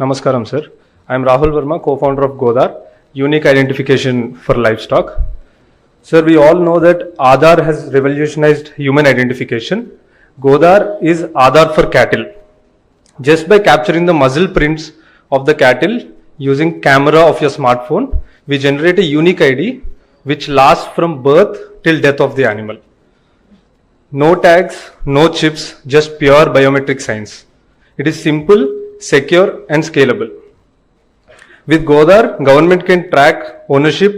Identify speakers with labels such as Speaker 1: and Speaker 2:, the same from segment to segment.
Speaker 1: Namaskaram, sir. I am Rahul Verma, co-founder of Godar, unique identification for livestock. Sir, we all know that Aadhaar has revolutionized human identification. Godar is Aadhaar for cattle. Just by capturing the muzzle prints of the cattle using camera of your smartphone, we generate a unique ID which lasts from birth till death of the animal. No tags, no chips, just pure biometric science. It is simple, secure, and scalable. With Godar, government can track ownership,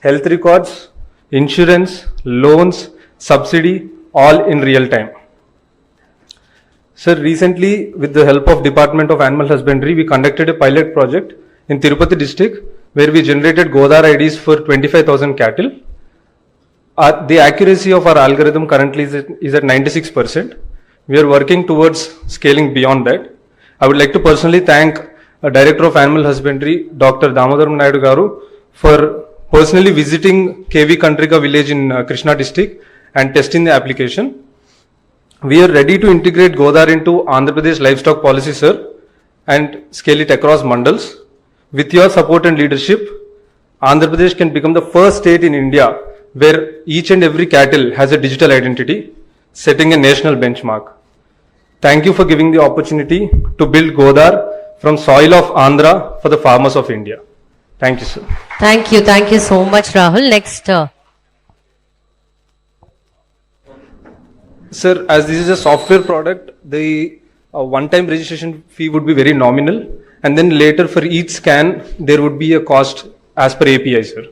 Speaker 1: health records, insurance, loans, subsidy, all in real time. Sir, recently, with the help of Department of Animal Husbandry, we conducted a pilot project in Tirupati district where we generated Godar IDs for 25,000 cattle. Uh, the accuracy of our algorithm currently is at, is at 96%. We are working towards scaling beyond that. I would like to personally thank uh, Director of Animal Husbandry, Dr. Damodaram Naidu Garu, for personally visiting KV Kantrika village in uh, Krishna district and testing the application. We are ready to integrate Godar into Andhra Pradesh livestock policy, sir, and scale it across mandals. With your support and leadership, Andhra Pradesh can become the first state in India where each and every cattle has a digital identity, setting a national benchmark. Thank you for giving the opportunity to build Godar from soil of Andhra for the farmers of India. Thank you, sir.
Speaker 2: Thank you, thank you so much, Rahul. Next, uh,
Speaker 1: Sir, as this is a software product, the uh, one-time registration fee would be very nominal, and then later for each scan, there would be a cost as per API, sir.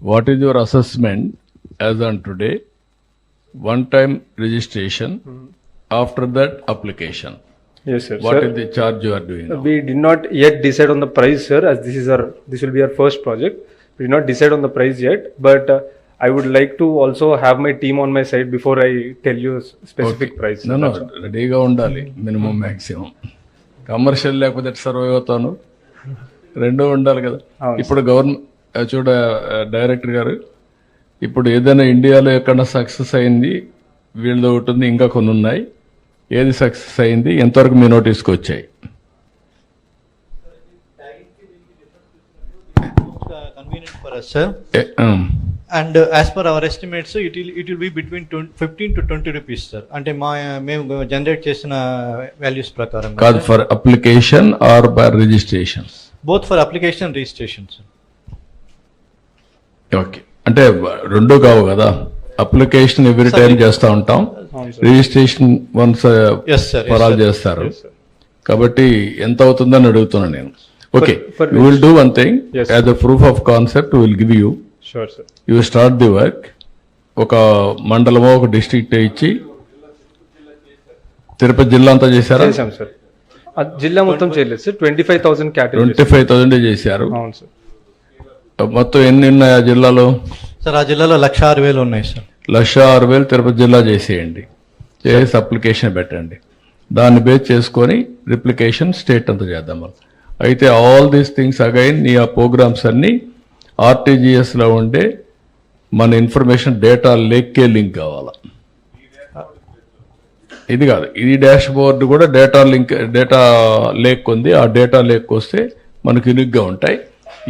Speaker 3: What is your assessment as on today? One time registration, after that application.
Speaker 1: Yes, sir.
Speaker 3: What
Speaker 1: Sir,
Speaker 3: is the charge you are doing now?
Speaker 1: We did not yet decide on the price, sir, as this is our, this will be our first project. We did not decide on the price yet, but uh, I would like to also have my team on my side before I tell you s- specific price.
Speaker 3: No, no, రెడీగా ఉండాలి minimum maximum commercial లేకపోతే ఎట్లా survey అవుతాను రెండూ ఉండాలి కదా. ఇప్పుడు government చూడ డైరెక్టర్ గారు ఇప్పుడు ఏదైనా ఇండియాలో ఎక్కడ సక్సెస్ అయింది వీళ్ళది ఒకటి ఉంది ఇంకా కొన్ని ఉన్నాయి. ఏది సక్సెస్ అయింది ఎంతవరకు మీ నోటీస్కి వచ్చాయి?
Speaker 4: Per our estimates, sir, it will it will be between 20, 15 to 20 rupees, sir. అంటే మా మేము జనరేట్ చేసిన వాల్యూస్ ప్రకారం
Speaker 3: కాదు for application or by registration
Speaker 4: both for application registration sir
Speaker 3: okay అంటే రెండు కావు కదా. అప్లికేషన్ ఎవ్రీ టైం చేస్తూ ఉంటాం. Registration once
Speaker 4: Yes, sir. Yes,
Speaker 3: for all
Speaker 4: sir.
Speaker 3: చేస్తారు. కాబట్టి ఎంత అవుతుందని అడుగుతున్నాను నేను. Okay will do one thing as a proof of concept will give you. You start the work ఒక మండలమో ఒక డిస్ట్రిక్ట్ ఇచ్చి తిరుపతి జిల్లా అంతా చేశారా?
Speaker 1: జిల్లా మొత్తం చేయలేదు sir twenty five thousand
Speaker 3: twenty five thousand చేశారు?
Speaker 1: అవును సార్
Speaker 3: మొత్తం ఎన్ని ఉన్నాయి ఆ జిల్లాలో?
Speaker 4: సార్ ఆ జిల్లాలో లక్ష ఆరు వేలు ఉన్నాయి సార్.
Speaker 3: లక్ష ఆరు వేలు తిరుపతి జిల్లా చేసేయండి. చేసి అప్లికేషన్ పెట్టండి. దాన్ని బేస్ చేసుకొని రిప్లికేషన్ స్టేట్ అంతా చేద్దాం మనం. అయితే ఆల్ దీస్ థింగ్స్ అగైన్ నీ ఆ ప్రోగ్రామ్స్ అన్నీ ఆర్టీజీఎస్లో ఉండే మన ఇన్ఫర్మేషన్ డేటా లేక్కే లింక్ కావాలా? ఇది కాదు. ఇది డాష్ బోర్డు కూడా డేటా లింక్ డేటా లేక్ ఉంది. ఆ డేటా లేక్ వస్తే మనకు యూనిక్గా ఉంటాయి.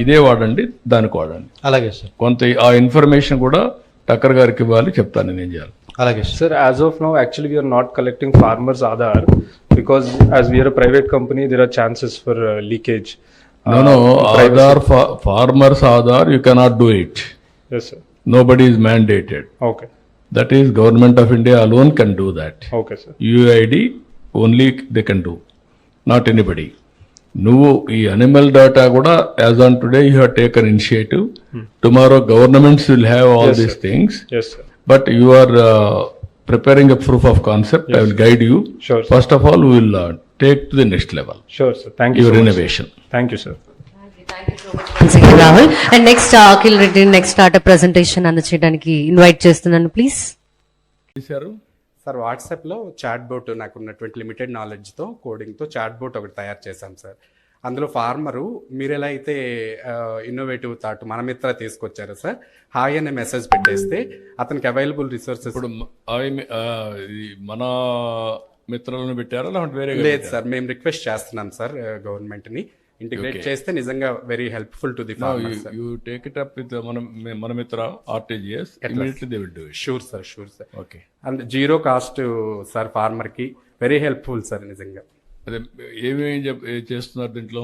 Speaker 3: ఇదే వాడండి దానికి వాడండి.
Speaker 4: అలాగే సార్
Speaker 3: కొంత ఆ ఇన్ఫర్మేషన్ కూడా టక్కర్ గారికి ఇవ్వాలి చెప్తాను నేను చేయాలి.
Speaker 4: అలాగే sir
Speaker 1: as of now actually we are not collecting farmers Aadhaar because as we are private company there are chances for leakage
Speaker 3: no Aadhaar farmers Aadhaar you cannot do it nobody is mandated
Speaker 1: okay
Speaker 3: that is government of India alone can do that
Speaker 1: okay sir
Speaker 3: UID only they can do not anybody నువ్వు ఈ animal data కూడా as on today you have taken initiative tomorrow governments will have all these. Things
Speaker 1: Yes, sir.
Speaker 3: but you are uh, preparing a proof of concept. I will guide you.
Speaker 1: Sure, sir.
Speaker 3: First of all, we will uh, take to the next level
Speaker 1: Sure, sir. Thank you
Speaker 3: your
Speaker 1: so much.
Speaker 3: innovation.
Speaker 1: Thank you, sir.
Speaker 2: once again, Rahul. And next, uh, Akhil Reddy, next startup presentation అందచేయడానికి invite చేస్తున్నాను please
Speaker 5: sir వాట్సాప్లో chat boat నాకు ఉన్నటువంటి limited నాలెడ్జ్తో కోడింగ్తో chat boat ఒకటి తయారు చేశాం సార్. అందులో ఫార్మరు మీరు ఎలా అయితే ఇన్నోవేటివ్ థాట్ మన మిత్ర తీసుకొచ్చారో సార్ హాయ్ అనే మెసేజ్ పెట్టేస్తే అతనికి అవైలబుల్ రిసోర్సెస్
Speaker 3: ఇప్పుడు మన మిత్రులను పెట్టారా
Speaker 5: లేదు సార్ మేము రిక్వెస్ట్ చేస్తున్నాం సార్ గవర్నమెంట్ని. ఇంటిగ్రేట్ చేస్తే నిజంగా very helpful to the
Speaker 3: you take it up with మన Mana Mitra RTGS immediately they will do
Speaker 5: sure sir sure sir
Speaker 3: okay
Speaker 5: and zero cost sir ఫార్మర్కి very helpful sir నిజంగా.
Speaker 3: అదే ఏమేమి చేస్తున్నారు దీంట్లో?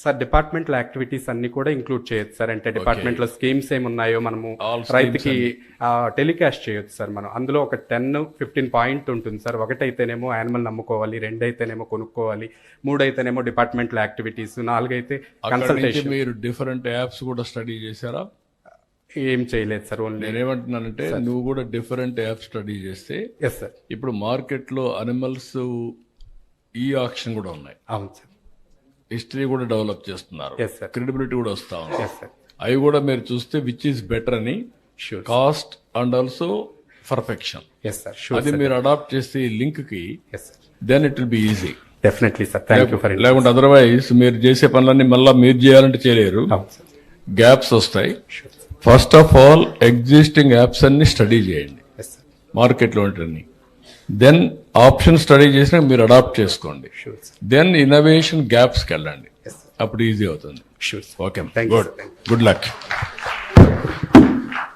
Speaker 5: సార్ డిపార్ట్మెంటల్ యాక్టివిటీస్ అన్ని కూడా include చేయొచ్చు sir. అంటే డిపార్ట్మెంట్లో స్కీమ్స్ ఏమున్నాయో మనము రైతుకి టెలికాస్ట్ చేయొచ్చు సార్ మనం. అందులో ఒక టెన్ ఫిఫ్టీన్ పాయింట్ ఉంటుంది సార్. ఒకటైతేనేమో యానిమల్ నమ్ముకోవాలి రెండైతేనేమో కొనుక్కోవాలి మూడైతేనేమో డిపార్ట్మెంటల్ యాక్టివిటీస్ నాలుగైతే కన్సల్టేషన్
Speaker 3: మీరు డిఫరెంట్ యాప్స్ కూడా స్టడీ చేశారా?
Speaker 5: ఏం చేయలేదు సార్ ఓన్లీ
Speaker 3: నేనేమంటున్నానంటే నువ్వు కూడా డిఫరెంట్ యాప్ స్టడీ చేస్తే
Speaker 5: ఎస్ సార్
Speaker 3: ఇప్పుడు మార్కెట్లో అనిమల్స్ ఈ ఆక్షన్ కూడా ఉన్నాయి.
Speaker 5: అవును సార్.
Speaker 3: హిస్టరీ కూడా డెవలప్ చేస్తున్నారు. క్రెడిబిలిటీ కూడా వస్తా ఉంది. అవి కూడా మీరు చూస్తే విచ్ ఈస్ బెటర్ అని కాస్ట్ అండ్ ఆల్సో పర్ఫెక్షన్ అది మీరు అడాప్ట్ చేస్తే ఈ
Speaker 5: లింక్కి
Speaker 3: then it will be easy
Speaker 5: definitely sir thank you for
Speaker 3: లేకుంటే అదర్వైజ్ మీరు చేసే పనులన్నీ మళ్ళీ మీరు చేయాలంటే చేయలేరు. గ్యాప్స్ వస్తాయి. First of all existing apps అన్ని స్టడీ చేయండి. మార్కెట్లో ఉంటుంది దెన్ ఆప్షన్ స్టడీ చేసినాక మీరు అడాప్ట్ చేసుకోండి. దెన్ ఇన్నోవేషన్ గ్యాప్స్కి వెళ్ళండి. అప్పుడు ఈజీ అవుతుంది. Okay good good luck